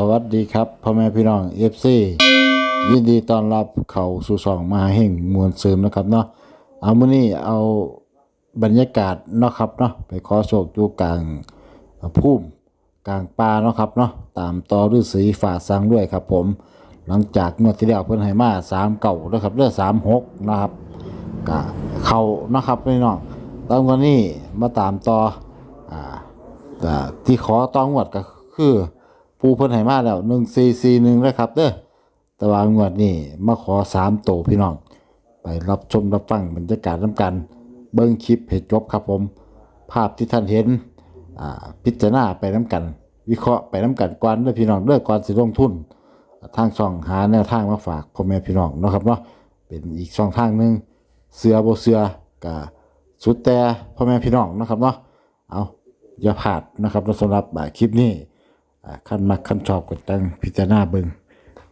สวัสดีครับพ่อแม่พี่น้องเอฟซียินดีต้อนรับเขาสู่ช่องมหาเฮงมวลซืนนะครับเนาะเอามื้อนี้เอาบรรยากาศเนาะครับเนาะไปขอโชคอยู่กลางภูมิกลางป่าเนาะครับเนาะตามต่อฤาษีฝ่าสังด้วยครับ ผม หลังจากงวดที่แล้วเพิ่นให้มา3เก่าแล้วครับเด้อ36นะครับก็เขานะครับพี่น้องตามกันนี้มาตามต่ออ่าที่ขอต้องงวดก็คือ ปูเพิ่นให้มาแล้วหนึ่งสี่สี่หนึ่งนะครับเด้อแต่ว่างวดนี้มาขอสามโตพี่น้อง ไปรับชมรับฟังบรรยากาศน้ำกัน เบิ้งคลิปให้จบครับผม ภาพที่ท่านเห็นพิจารณาไปน้ำกัน วิเคราะห์ไปน้ำกันก่อนเด้อพี่น้องเด้อก่อนสิลงทุน ทางช่องหาแนวทางมาฝากพ่อแม่พี่น้องนะครับเนาะเป็นอีกช่องทางหนึ่งเสือโบเสือก็สุดแต่พ่อแม่พี่น้องนะครับเนาะเอาอย่าพลาดนะครับสำหรับคลิปนี้ ขั้นมักขั้นชอบกดตั้งพิจารณาเบิง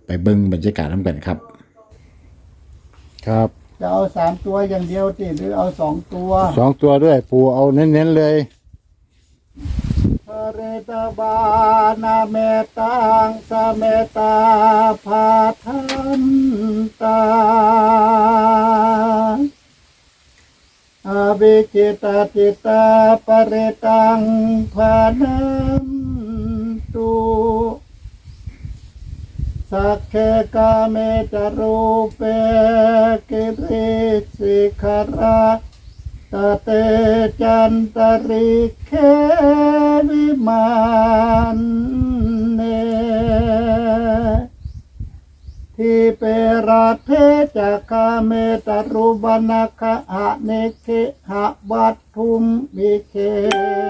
ไปเบิงบรรยากาศน้ำกันครับ ครับจะเอาสามตัวอย่างเดียวติหรือเอาสองตัวสองตัวด้วยปูเอาเน้นๆเลยพระเรตบานาเมตังสะเมตาภาทันตาอาวิจิตาติตาปะเรตังภานัน ตุสักเคกาเมจารูเปกิริสิขระตเตจันตริเควิมานเนทิเปราเทจักาเมตารุบานาคะอะเนเคหะวัตถุมวิเค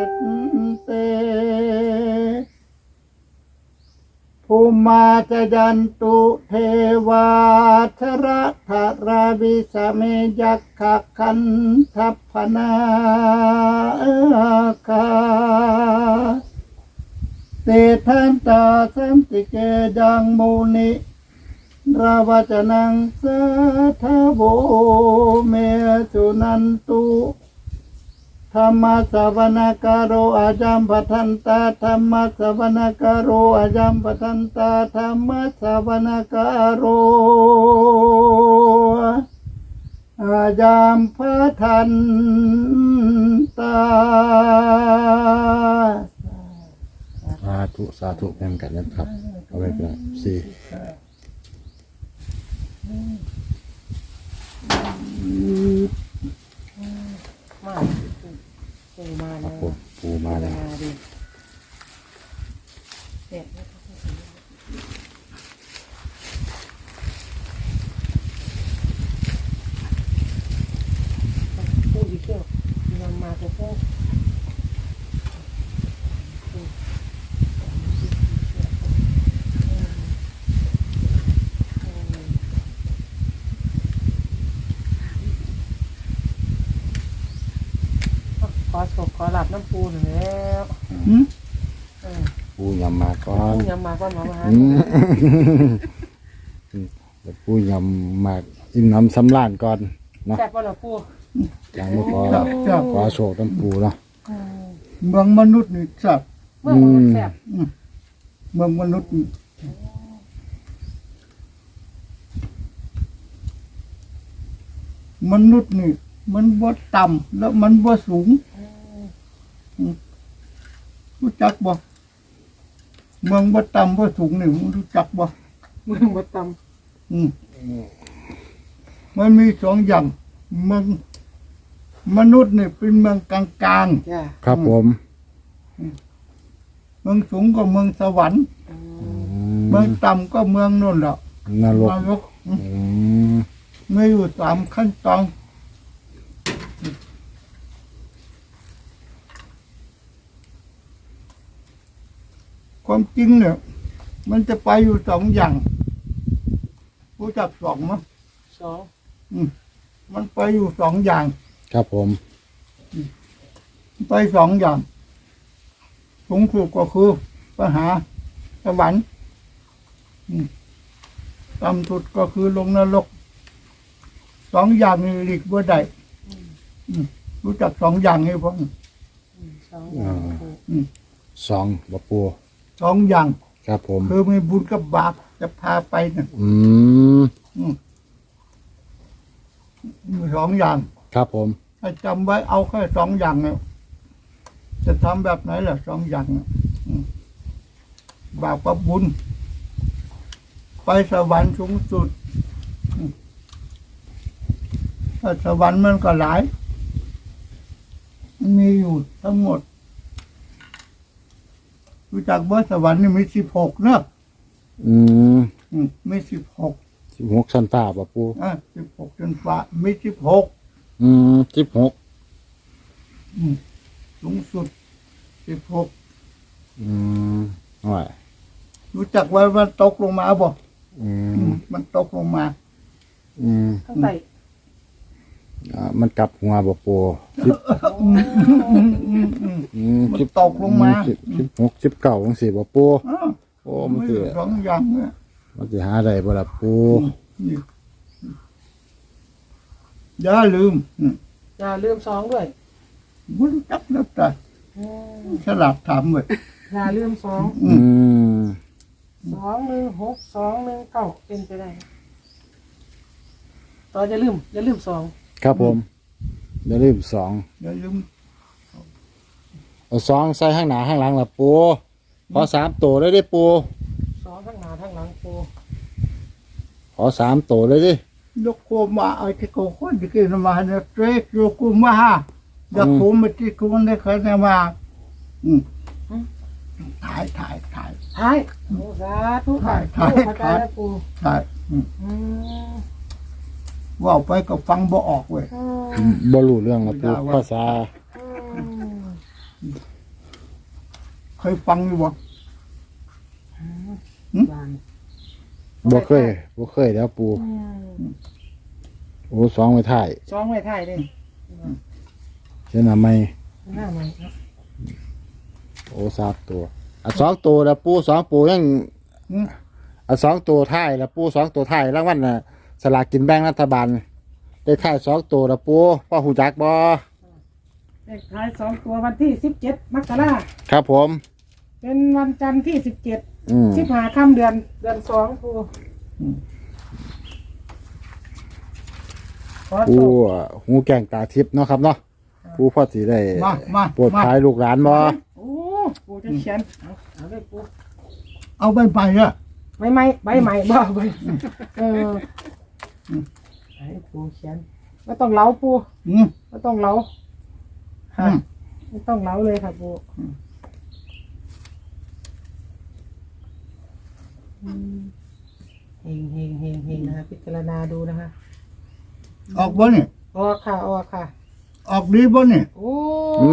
ตเต ภูมาจยันตุเทวาชระธาราวิสเมยักขะคันทัพพนาคาเตทันตาสัมติเกยังมูนิราวจนังสาทโวเมสุนันตุ ธรรมะสวนาการโรอาจัมปทันตาธรรมะสวนาการโรอาจัมปทันตาธรรมะสวนาการโรอาจัมปทันตาสาธุสาธุแม่นกันนะครับเอาไว้ก่อนสี่มาปูมา ครั แล้ บ ว ผมปูมาแล้ว มาดิเด็ดไหมคะปูอีกเกี่ยวนำมาตัวพวกขอศกขอหลับน้ำปูหน่อยแล้ว หืม เออ ปูยำมาก่อน ปูยำมาก็มามาอืมแล้วปูยำมาอิ่มน้ำสำราญก่อนเนาะแซ่บป่ะเหรอปูยังไม่พอครับครับขอโชคน้ำปูเนาะ เมืองมนุษย์นี่สับเมื่อมันแซ่บเมืองมนุษย์นี่มนุษย์นี่ มันบ่ต่ำแล้วมันบ่สูงรู้จักบ่ เมืองบ่ต่ำบ่สูงนี่มึงรู้จักบ่เมืองบัตำอืมมันมีสองอย่างเมืองมนุษย์นี่เป็นเมืองกลางจ้าครับผมๆเมืองสูงก็เมืองสวรรค์ เมืองต่ำก็เมืองนู่นแหละนรกนรกอืมอืมมีอยู่สามขั้นตอน ความจริงเนี่ย มันจะไปอยู่สองอย่างรู้จักสองมั้ยสองมันไปอยู่สองอย่าง ครับผม ไปสองอย่างสูงสุดก็คือไปหาสวรรค์อืมต่ำสุดก็คือลงนรกสองอย่างนี้หลีกบ่ได้อืมรู้จักสองอย่างนี้พ่ออืมสองอย่างปูสองบ่ปู สองอย่างสครับผม คือมีบุญกับบาปจะพาไปเนี่ยอืม อืมมีสองอย่าง ครับผมให้จำไว้เอาแค่สองอย่างเนี่ยจะทำแบบไหนล่ะสองอย่างเนี่ยอืมบาปกับบุญ ไปสวรรค์สูงสุดอืมถ้าสวรรค์มันก็หลาย มีอยู่ทั้งหมด รู้จักว่าสวรรค์นี่มีสิบหกเนอะอืมอืมมีสิบหกสิบหกชั้นฟ้าบ่ปูอะสิบหกจนฟ้ามีสิบหกอืมสิบหกอืมสูงสุดสิบหกอืมว่ารู้จักว่ามันตกลงมาบ่อือืมมมันตกลงมา อืมข้างใต้ อ่ามันกลับหัวบ่ปูสิบอืมอืมอืมอืมอืมมันสิบตกลงมาสิบสิบหกสิบเก้าจังสี่บ่ปูอ้าวโอ้มันไม่สิสองอย่างเนี่ยมันสิหาได้บ่ล่ะปูนี่อย่าลืมอืมอย่าลืมสองด้วยไม่รู้จักนะแต่อืมฉลาดถามเลยอย่าลืมสองอือืมสองหนึ่งหกสองหนึ่งเก้าเป็นไปได้ต่ออย่าลืมอย่าลืมสอง ครับผมอย่าลืมสองอย่าลืมเอาสองใส่ข้างหน้าข้างหลังล่ะปูขอสามตัวเลยดิปูสองทั้งหน้าทั้งหลังปูขอสามตัวเลยดิยกโคมาไอ้ที่โกคนที่กินมาเนี่ยเตรกโยกุมาฮะอยากคุมมาที่คุณได้เคยเนี่ยมาอืมถ่ายถ่ายถ่ายท้ายโอ้สาธุค่ะถ่ายเข้าใจถ่ายแล้วปูถ่ายอืมอืม ว่าไปก็ฟังบ่ออกเว้ย อืมบ่รู้เรื่องละปูไม่ได้ว่าภาษา อืมเคยฟังอยู่บ่บานบ่เคยบ่เคยแล้วปูอืมโอ้สองไว้ท้ายสองไว้ท้ายเลยเช่นอะไม่หน้าใหม่ครับโอ้สามตัวอะสองตัวแล้วปูสองปูยังอืมอะสองตัวท้ายแล้วปูสองตัวท้ายรางวัลน่ะ สลากกินแบ่งรัฐบาลได้ท้ายสองตัวแล้วปูพ่อหูจักบ่เลขท้ายสองตัววันที่สิบเจ็ดมกราครับผม เป็นวันจันทร์ที่สิบเจ็ดอืมสิบหาค่ำเดือนเดือนสองปูขอปูโชคอะหูแก่งตาทิพย์เนาะครับเนาะปูพ่อสิได้มามาโปรดมาภายลูกหลานบ่โอ้ปูจะเขียนเอาเอาเลยปูเอาไปไปอะใบไม้ใบใหม่บ่ใบเออ ให้ปูเขียนไม่ต้องเล้าปูอืมไม่ต้องเล้าค่ะอืมไม่ต้องเล้าเลยค่ะปูอืมเฮงเฮงเฮงเฮงนะคะพิจารณาดูนะคะออกบ่เนี่ยออกค่ะออกค่ะ ออกดีบ่เนี่ยโอ้อื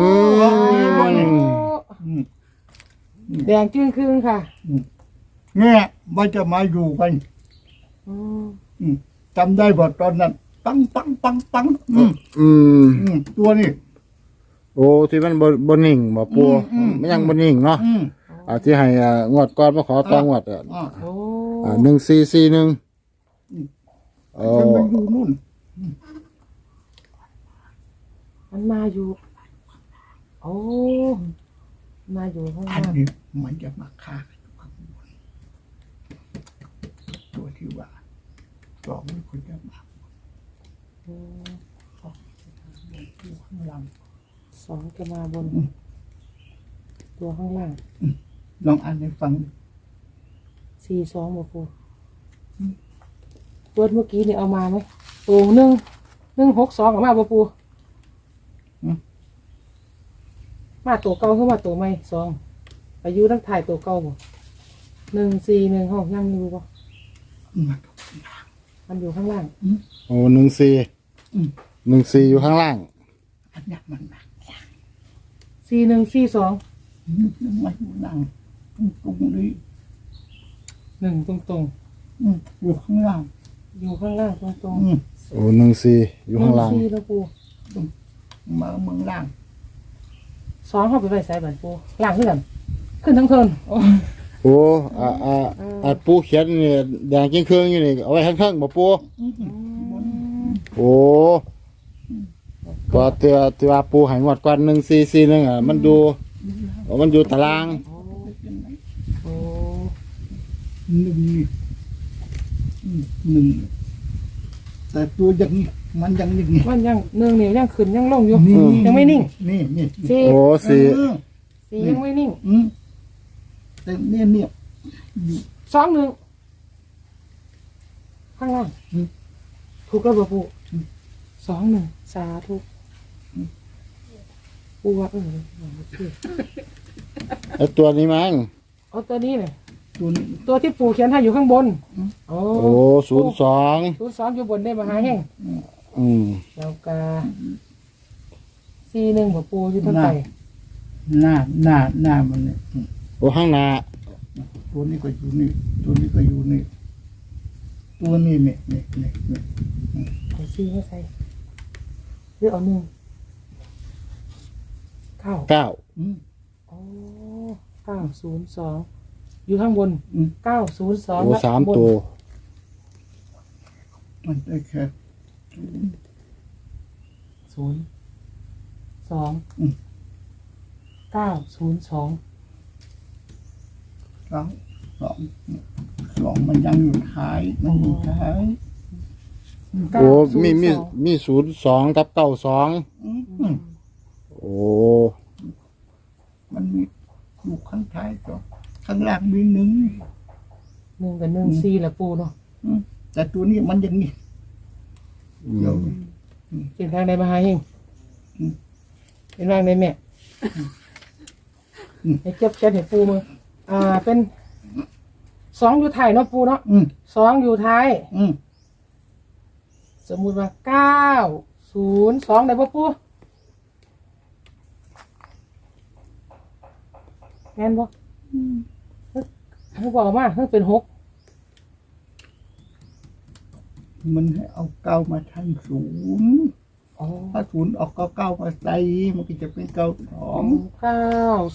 มอืมแดงจึ้งครึ่งค่ะเนี่ยมันจะมาอยู่กันอืมอืม จำได้บ่ตอนนั้น ปังปังปังปังอืมอืม อืมตัวนี้โอ้ที่มันบ่บ่นิ่งบ่ปูอืมอืม มันยังบ่นิ่งเนาะอืม อ่าที่ให้อ่างวดก่อนมาขอตองวดอะอ่าโอ้อ่าหนึ่งสี่สี่หนึ่งโอ้มันมาอยู่นู่น มันมาอยู่ โอ้มาอยู่ข้างอันล่างนี้มันจะมาฆ่ากันอยู่ข้างบนตัวที่ว่า สองนี่คุณจะมาอืมอยู่ข้างหลังสองจะมาบนอืมตัวข้างล่างลองอ่านให้ฟังสี่สองบอกปูตัวเมื่อกี้เนี่ยเอามาไหมตัวหนึ่งหนึ่งหกสองเอามาบอกปูมาตัวเก่าขึ้นมาตัวใหม่สองอายุตั้งถ่ายตัวเก่าบ่หนึ่งสี่หนึ่งห้องยังอยู่บ่ มันมันอยู่ข้างล่างโอ้หนึ่งสี่อืม หนึ่งสี่อยู่ข้างล่างอันเนี้ยมันมาสี่หนึ่งสี่สองอืมมันอยู่นั่งตรงนี้หนึ่งตรงตรงอืมอยู่ข้างล่างๆ อยู่ข้างล่างตรงตรงอืมโอ้หนึ่งสี่อยู่ข้างล่าง สี่แล้วปูมาเมืองล่างสองเข้าไปไว้ใส่บันปูล่างขึ้นกันขึ้นทั้งเทินโอ้ โอ้อ่าอ่าอ่าปูเขียนนี่แดงจิ้งเครื่องอยู่นี่เอาไว้ข้างๆบ่ปูโอ้ตัวเตือเตัวปูใหายงวดก่อนหนึ่งสี่สี่หนึ่งอะมันดูมันอยู่ตารางโอ้หนึ่งนี่อืมหนึ่งแต่ตัวย่างมันยังอย่างนี้มันยังเนืองเนียยังขึ้นยังลงอยู่ยังไม่นิ่งนี่นี่ สี่โอ้สี่เออสี่ยังไม่นิ่ง อืม แต่เนี่ยเนี่ยอยู่สองหนึ่งข้างล่างอืมถูกแล้วบ่ปูอืมสองหนึ่งสาธุปูว่าเออโอเคไอ้ตัวนี้มั้งเอาตัวนี้เลยตัวนี้ตัวที่ปูเขียนให้อยู่ข้างบนอืมโอ้โอ้ศูนย์สองศูนย์สองอยู่บนได้มาหาแห้งอืมแล้วก็สี่หนึ่งบ่ปูอยู่ทั้งไตหน้าหน้าหน้ามันเนี่ย อืมโอ้ข้างหน้าตัวนี้ก็อยู่นี่ ตัวนี้ก็อยู่นี่ ตัวนี้เนี่ยเนี่ยเนี่ยเนี่ยเอาสี่ให้ใส่หรือเอาหนึ่งเก้าเก้าอืมโอ้เก้าศูนย์สองอยู่ข้างบนอืมเก้าศูนย์สองโอ้สามตัวมันได้แค่ศูนย์สองเก้าศูนย์สอง สองสองสองมันยังอยู่ท้ายมันอยู่ท้ายเก้าโอ้ศูนมีย์มีสองมีศูนย์สองกับเก้าสองอืมอืมโอ้มันมีอยู่ข้างท้ายก็ข้างล่างมีหนึ่งหนึ่งกับหนึ่งสี่แหละปูเนาะอืมแต่ตัวนี้มันอย่างนี้อืเดี๋ยวมเป็นทางในมหาเฮงอืมเป็นทางในแม่อืมให้เก็บเช็ดให้ปูมือ อ่าเป็นสองอยู่ท้ายเนาะปูเนาะอืมสองอยู่ท้าย อืมสมมุติว่าเก้าศูนย์สองได้ปะปูแม่นบ่เขาบอกมาเพิ่งเป็นหกมันให้เอาเก้ามาทันศูนย์ อ๋อถ้าศูนย์ออกก็เก้ามาใส่มันก็จะเป็นเก้าสอง เก้า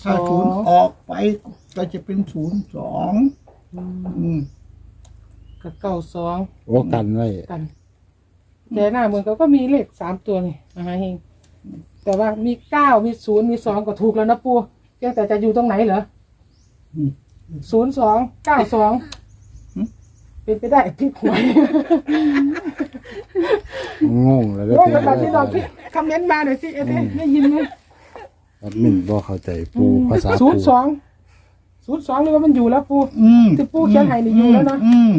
สถ้าอศูนย์งออกไปก็จะเป็นศูนย์สองอืมอืมกับเก้าสองโอ้กันไว้กันแต่หน้าเมืองเขาก็มีเลขสามตัวนี่มหาเฮงแต่ว่ามีเก้ามีศูนย์มีสองก็ถูกแล้วนะปูเพียงแต่จะอยู่ตรงไหนเหรออืมศูนย์สองเก้าสองหืม เป็นไปได้พลิกหวย งงเลยเด้อโอ้ยพี่ตอนที่เราคิดคอมเมนต์มาหน่อยสิเอ๊ะได้ยินไหมแอดมินบ่เข้าใจปูภาษาศูปูนย์สองศูนย์สองนี่ว่ามันอยู่แล้วปูอืมที่ปู่เขียนให้นี่อยู่แล้วนะอืม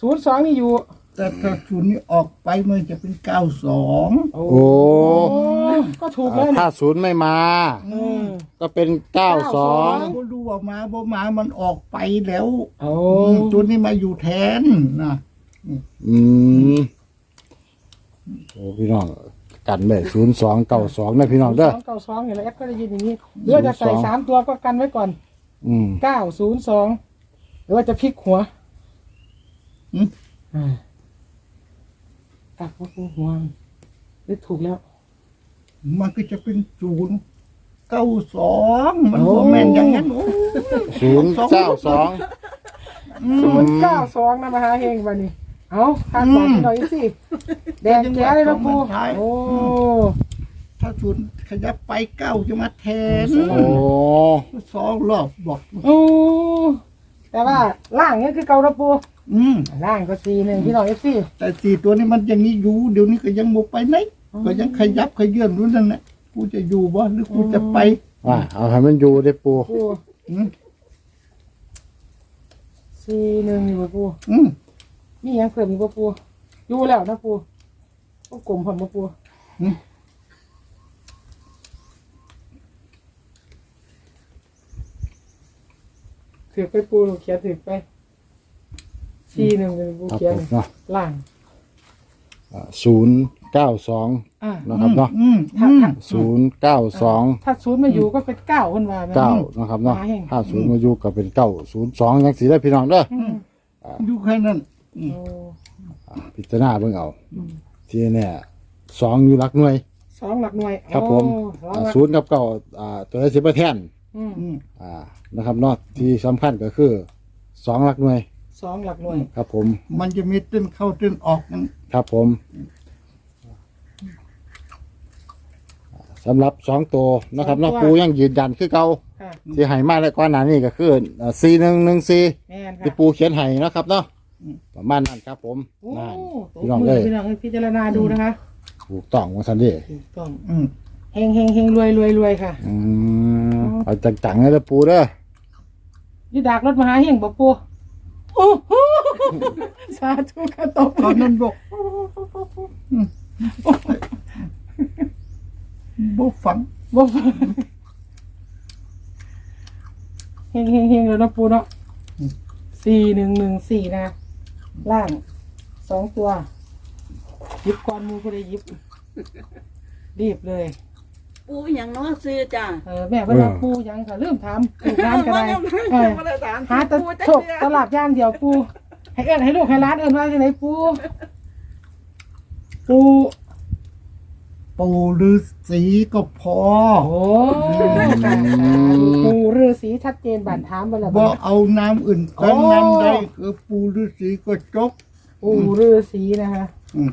ศูนย์สองนี่อยู่ แต่ถ้าศูนย์นี้ออกไปมันจะเป็นเก้าสองโอ้โอ้ก็ถูกแล้วถ้านี่ศูนย์ไม่มาอืมก็เป็นเก้าสองบ่รู้ว่ามาบ่มามันออกไปแล้วโอ้อืมตัวนี้มาอยู่แทนนะอืมโอ้พี่น้องกันไว้ศูนย์สองเก้าสองนะพี่น้องเด้อสองเก้าสองอย่างไรแอปก็ได้ยินอย่างนี้หรือว่าจะใส่02 สามตัวก็กันไว้ก่อนอืมเก้าศูนย์สองหรือว่าจะพลิกหัวอืม อ่าตักว่าปูหัวหรือถูกแล้ว มันก็จะเป็นศูนย์เก้าสองมันโอ้บ่แม่นอย่างนั้นโอ้ศูนย์เก้าสอง ศูนย์เก้าสองนะมหาเฮงวันนี้ เอาคาดหวังหน่อยสิแดงแก้เลยนะปูโอ้ถ้าศูนย์ขยับไปเก้าจะมาแทนโอ้สองรอบบอกโอ้แต่ว่าล่างเนี่ยคือเกาละปู อืมล่างก็สีหนึ่งพี่น้องเอฟซีแต่สี่ตัวนี้มันอย่างนี้อยู่เดี๋ยวนี้ก็ยังโมไปไหนก็ยังขยับขยื่นรู้นั่นแหละกูจะอยู่บ่หรือกูจะไปว่าเอาให้มันอยู่ได้ปูปูอืมสีหนึ่งอยู่บ่ปูอืมมีหยังเพิ่มอีกบ่ปูอยู่แล้วนะปูต้องกลมผ่อนบ่ปูอืมถือไปปูเขียนถือไป สีหนึ่งเป็นปูครับเขียนผมเนาะล่างศูนย์เก้าสองอ่านะครับเนาะอืมถ้าอืมถ้าศูนย์เก้าสองถ้าศูนย์มาอยู่ก็เป็นเก้าคนว่าแม่เก้านะครับเนาะมาแห่งถ้าศูนย์มาอยู่ก็เป็นเก้าศูนย์สองยังสีได้พี่น้องเด้ออืมอยู่แค่นั้นโอ้อ่าพิจารณาเบิ่งเอาอืมที่เนี่ยสองอยู่หลักหน่วย สองหลักหน่วยครับผมโอ้สองอ่าหลักศูนย์กับเก้าอ่าตัวได้สิบแทนอืมอืมอ่านะครับเนาะที่สำคัญก็คือสองหลักหน่วย สองหลักหน่วย ครับผม มันจะมีเต้นเข้าเต้นออกกันครับผมสำหรับสองตัวนะครับเนาะสองตัวปูยังยืนยันคือเก่าค่ะที่ให้มาแล้วก่อนหน้านี้ก็คือสี่หนึ่งหนึ่งสี่แม่นที่ค่ะปูเขียนให้นะครับเนาะประมาณนั้นครับผมโอ้นั่นตพี่บน้องมืเอ้อย พี่น้องให้พิจารณาดูนะคะถูกต้องว่าทันเดีถูกต้องอืมเฮงเฮงเฮงรวยรวยรวยค่ะ อืมเอาจังๆเลยนะปูเด้อนี่ดักรถมาหาเฮงบอกปู โอ้โหสาธุค่ะตบตอนนั้นบอกอืมบ่ฝันบอกเฮงเฮงเฮงเลยเนาะปูเนาะสี่หนึ่งหนึ่งสี่นะ ล่างสองตัวหยิบก่อนมูก็ได้หยิบ รีบเลย ปูอหย่างเน้อซื้อจ้าเออแม่เวลาปูยังค่ะลืมถามปูร้านก็ได้เออหาแตะโชคตลาดย่างเดียวปูให้เอิ้นให้ลูกให้ร้านเอิ้นว่าจังไหนปูปูปูฤาษีก็พอโอ้ค่ะปูฤาษีชัดเจนบานถามไปแล้วบ่บัดเอาน้ำอื่นโอ้กันน้ำใดคือปูฤาษีก็จบปูฤาษีนะคะ อืม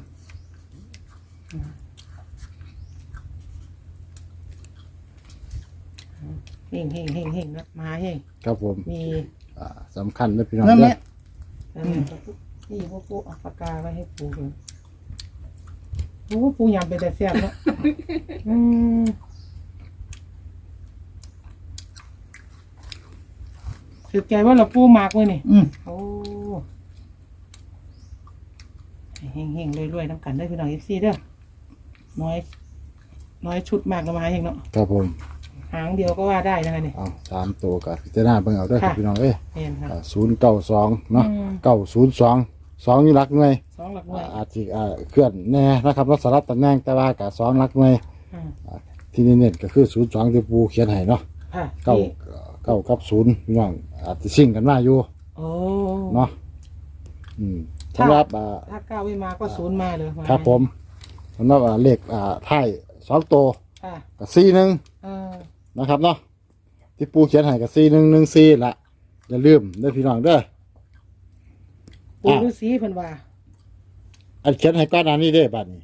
เฮงเฮงเฮงเฮงนะมาเฮงครับผมมีอ่าสำคัญนะพี่น้องนั่นแหเด้อละเออนี่พวกปูเอาปากกาไว้ให้ปูดูปูปูยำเป็นแต่เสียบเนาะอืมถือใจว่าเราปูหมากไว้นี่ อืมโอ้เฮงเฮงๆรวยๆน้ำกันได้อพี่น้องเอฟซีเด้อน้อย น้อยชุดมากนะมาเฮงเนาะครับผม หางเดียวก็ว่าได้นะคะเนี่ย เอาสามตัวกับพิจารณาเบิ่งเอาเด้วยครับค่ะ พี่น้องเอ้ยเห็นค่ะ ศูนย์เก้าสองเนาะอืม เก้าศูนย์สองสองอยู่หลักหน่วยสองหลักหน่วยอ่าอาจจะอ่าเคลื่อนแน่นะครับรัสลับตำแหน่งแต่ว่ากับสองหลักหน่วย อืมที่นี่เน้นก็คือศูนย์สองที่ปูเขียนให้เนาะค่ะเก้าที่เก้ากับศูนย์พี่น้องอาจจะซิ่งกันมาอยู่โอ้ เนาะอืมค่ะสำหรับอ่า ถ้าก้าวไม่มาก็ศูนย์มาเลยาครับผมสำหรับอ่าเลขอ่าไทายสองตัวค่ะกับสี่หนึ่งเออ นะครับเนาะที่ปูเขียนให้กับสี่หนึ่งหนึ่งสี่ละอย่าลืมเด้อพี่น้องเด้อปูฤาษีเพิ่นว่า อันเขียนให้ก้อนหน้านี้ได้บัดนี้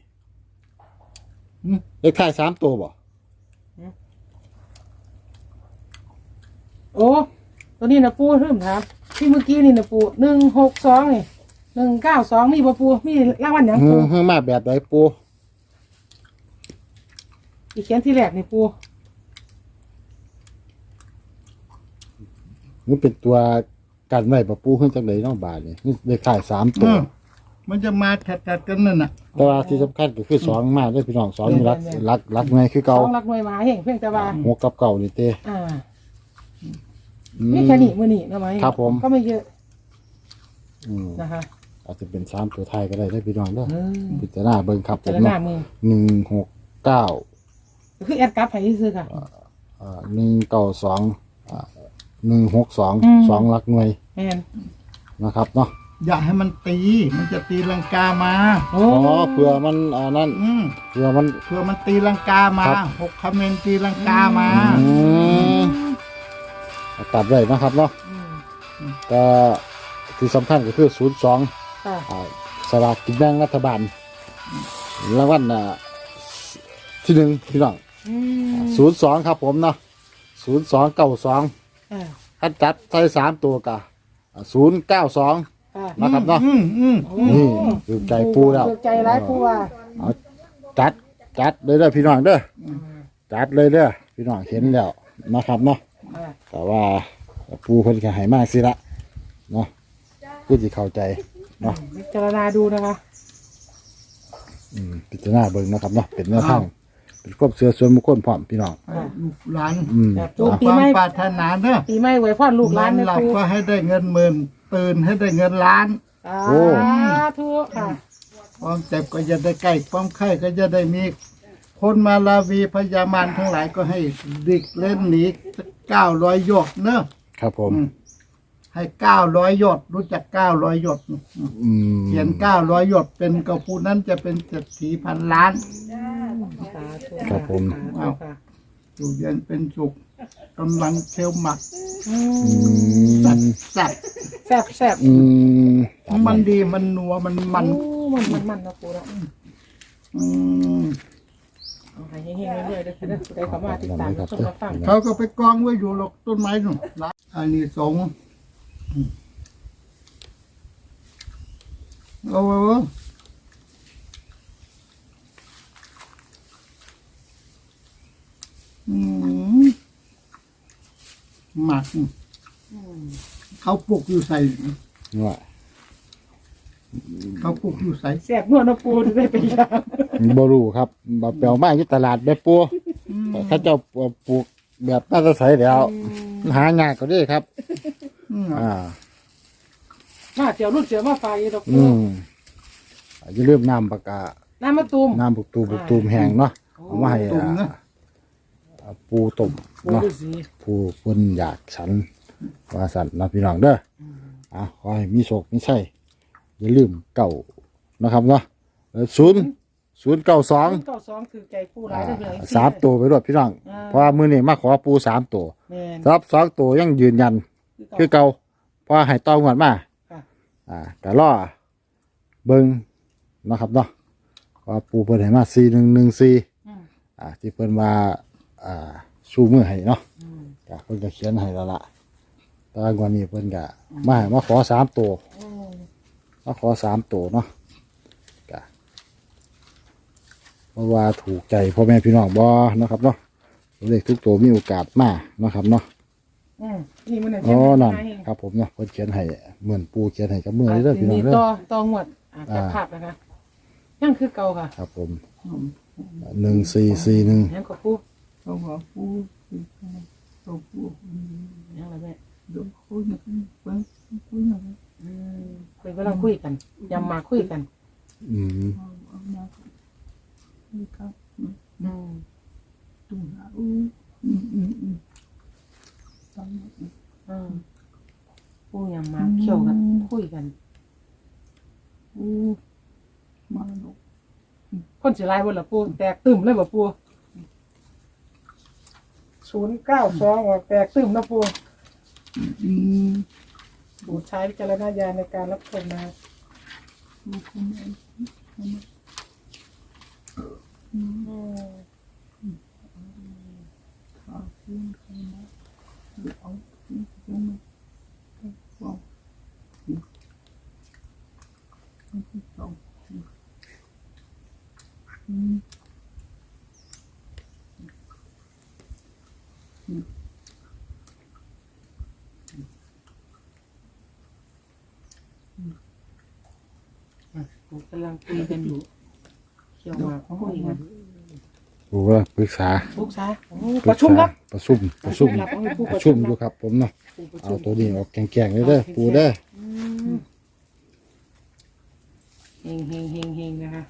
หึเลขท้ายสามตัวบ่โอ้ตัวนี้นะปูเริ่มถามที่เมื่อกี้นี่นะปูหนึ่งหกสองนี่หนึ่งเก้าสองนี่บ่ปูมีรางวัลหยังเฮืปูอเฮือมาแบบใดปูอีกเขียนที่แรกนี่ปู นี่เป็นตัวกันไว้บ่ปูเฮือจังไดเน้องบาทนี่นี่เลขท้ายสามตัอืวมมันจะมาถัดๆกันนั่นน่ะ แต่ว่าที่สำคัญก็คือสองมาเด้อพี่น้องสองนี่รักรักรักไงคือสเก่าองหลักหน่วยหมาเฮงเพียงแต่ว่าหัวกับเก่านี่เต้อ่าอืม ไม่แค่นี้มือนี่นะไหมครับผม ก็ไม่เยอะอืมนะคะอาจจะเป็นสามตัวไทายก็ได้ได้อพี่น้องเด้อเออพิจารณาเบิ่งครับผเจมรหน้าเนาะมือหนึ่งหกเก้าคือแอดกราฟให้ซื้อค่ะ อ่าหนึ่งเก้าสองอ่า หนึ่งหกสองอืม สองหลักหน่วยแม่นนะครับเนาะอย่าให้มันตี มันจะตีลังกามา โอ้อ๋อเผื่อมันอ่านั่นอืมเผื่อมัน เพื่อมันตีลังกามาครับ หกคำเมนตีลังกามา อืมตัดไว้นะครับเนาะอืมแต่ที่สำคัญก็คือศูนย์สองค่ะสลากกินแบ่งรัฐบาลรางวัลอ่าที่หนึ่งพี่น้อง อืมศูนย์สองครับผมเนาะศูนย์สองเก้าสอง อ่าถ้าจัดใส่สามตัวกะศูนย์เก้าสองค่ะนะครับเนาะอืมอืมนี่คือใจปูแล้วคือใจร้ายปูว่าเอาจัดจัดเลยเด้อพี่น้องเด้ออจัดเลยเด้อพี่น้องเห็นแล้วนะครับเนาะอ่าแต่ว่าปูเพิ่นก็ให้มากสิละเนาะกูสิเข้าใจเนาะพิจารณาดูนะคะอืมพิจารณาเบิ่งนะครับเนาะเป็นแนวทาง เป็นความเชื่อส่วนบุคคลพร้อมพี่น้องให้ลูกหลานอืมแบบจงปีความใหม่ปรารถนาเนอะปีใหม่ไว้พ่อลูกหลานนนะหลับครูก็ให้ได้เงินหมื่นตื่นให้ได้เงินล้านสาธุค่ะความเจ็บก็จะได้ใกล้ความไข้ก็จะได้มี คนมาลาวีพยามารทั้งหลายก็ให้ดิกเล่นหนีเก้าร้อยยอดเนอะครับผม อืมให้เก้าร้อยยอดรู้จักเก้าร้อยยอดอืมเขียนเก้าร้อยยอดเป็นกระพูนั้นจะเป็นเศรษฐีพันล้าน สาธุครับผมสาธุค่ะอยู่เย็นเป็นสุขกำลังเคี้ยวหมักอือืมสับมสับแซ่บแซ่บอืมมันดีมันนัวมันมันโอ้มันมันมันนะครูนะอืมเอาให้เฮงๆเรื่อยๆเด้อด้อค่ะเด้อผู้ใดเข้ามาติดตามรับชมรับฟังเขาก็ไปกองไว้อยู่หรอกต้นไม้นู่นละอันนี้สงส์อืมเอาไว้วะ อืมหมัก เขาปลูกอยู่ใส่ ว่าเขาปลูกอยู่ใส่แซ่บนวดเนาะปูได้ไปยามบ่รู้ครับบ่เปลวมาอยู่ตลาดแม่ปูเขาเจ้าปลูกแบบน่าจะใสแล้ว หางานก็ได้ครับ อืมอ่า มาเจียวรุ่นเจียวมาฝากอยู่ดอกอืปูมอย่าลืมน้ำปากกาน้ำมะตูมน้ำบุกตูมบุกตูมแห้งเนาะเอามาให้ตุ่มนะอ่า ปูต้มปูเนาะฤาษีผู้เพิ่นอยากฉันว่าสันนะพี่น้องเด้อออะขอให้มีโชคมีชัยอย่าลืมเก่านะครับเนาะศูนย์ศูนย์เก้าสองเก้าสองถือใจปูหลายได้อเพียงสามตัวไปด้วยพี่น้องอ่าเพราะว่ามือนี่มาขอปูสามตัวแม่นสำหรับสองตัวยังยืนยัน คือเก่าเพราะว่าให้ต้องวดมาค่ะอ่าแต่ล่อเบิงนะครับเนาะเพราะว่าปูเพิ่นให้มาสี่หนึ่งหนึ่งสี่อืมอ่าที่เพิ่นมา อ่าสู้มือให้เนาะอืมก็เพิ่นก็เขียนให้แล้วล่ะแตอนวันนี้เพิ่นก็มาให้มาขอสามตัวอืมมาขอสามตัวเนาะก็เพราะว่าถูกใจพ่อแม่พี่น้องบ่นะครับเนาะเลขทุกตัวมีโอกาสมานะครับเนาะอืมนี่มันเนี่ยอ๋อเขียนั่นมาให้ครับผมเนาะเพิ่นเขียนให้เหมือนปูเขียนให้กับมือเลยเด้อพี่น้องนี่เด้อ ต่อต่องวดอะจับอ่าภาพนะคะยังคือเก่าค่ะครับผมหนึ่งสี่สี่หนึ่ง ยังกับปู เขาบอกปูเขาปูยังอะไรแม่เดี๋ยวคุยกันเพิ่งคุยกันอืมคุยกำลังคุยกันยำมาคุยกัน อืมเอามาคุยครับอืมตุ้งหาอู้อืมอืมอืมตามนั้อืมปูยำมาเขี่ยวกันคุยกันอู้มาหนกคนสิไล่บนละปูแตกตึมเลยบ่ปู ศูนย์เก้าสองออกแตกตึมนะปูอืมปูใช้วิจารณญาณในการรับชมนะดูคนไหนอืมขาขึ้นใครนะหรือเอาขึ้นขึ้นมาว้าวอืมอันที่สองอืม อะปู กำลังคุยกันอยู่เขี่ยวมาคุยกันปูว่าปรึกษาลูกชายโอ้ปประชุมครับประชุมประชุมรับเอาให้ผู้ปประระชุชุมมอยู่ครับ ผมเนาะผู้ประเอาชุมตัวนี้ออกแกงๆเลยเด้อปูเด้ออืมเฮงเฮงเฮงเฮงนะคะ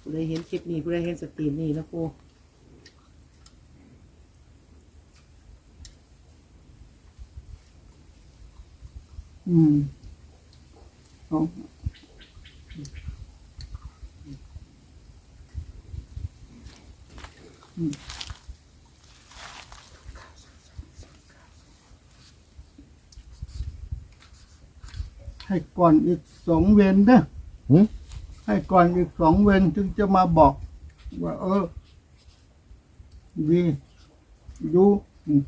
ผู้ใดเห็นคลิปนี้ผู้ใดเห็นสตรีมนี้นะปูอืมเอาอืม ให้ก่อนอีกสองเวนนะหึ ให้ก่อนอีกสองเวนถึงจะมาบอก ว่า เออดีดูอืม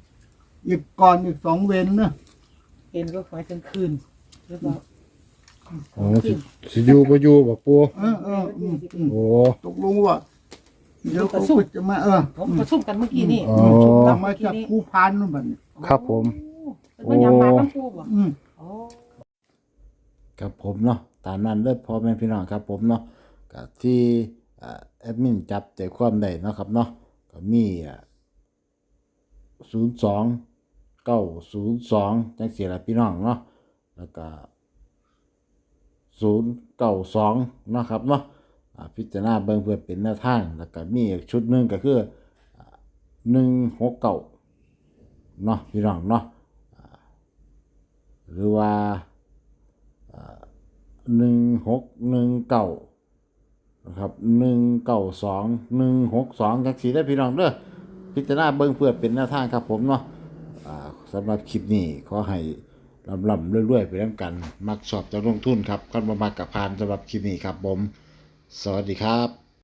อีกก่อนอีกสองเวนนะ เห็นก็หมายถึงคืนหรือเปล่า โอ้สิสิอยู่บ่อยู่บ่ปูเออเอออืมอืมโอ้ ตกลงว่าเดี๋ยวเขาก็จะมาเออผมประชุมกันเมื่อกี้นี่อ๋อประชุมทำรับมาเมื่อกี้จากนี่ภูพานนู่นบัดนี้ครับผม เป็นว่ายำมาน้ำปูบ่อืม โอ้ ครับผมเนาะตามนั้นเด้อพ่อแม่พี่น้องครับผมเนาะก็ที่อ่าแอดมินจับใจความได้เนาะครับเนาะก็มีอ่า02 902จังซี่ล่ะพี่น้องเนาะแล้วก็ 092เนาะครับเนาะพิจารณาเบิ่งเพื่อเป็นแนวทาง แล้วก็มีอีกชุดหนึ่งก็คืออ่า169เนาะพี่น้องเนาะหรือว่าหนึ่งหกหนึ่งเก้านะครับหนึ่งเก้าสองหนึ่งหกสองจักสีได้พี่น้องเด้อพิจารณาเบิ้งเพื่อเป็นแนวทางครับผมเนาะสำหรับคลิปนี้ขอให้ ลำลำเรื่อยๆ ไปด้วกัน มักชอบจะลงทุนครับกันมามากับพานสำหรับคลิปนี้ครับผม สวัสดีครับ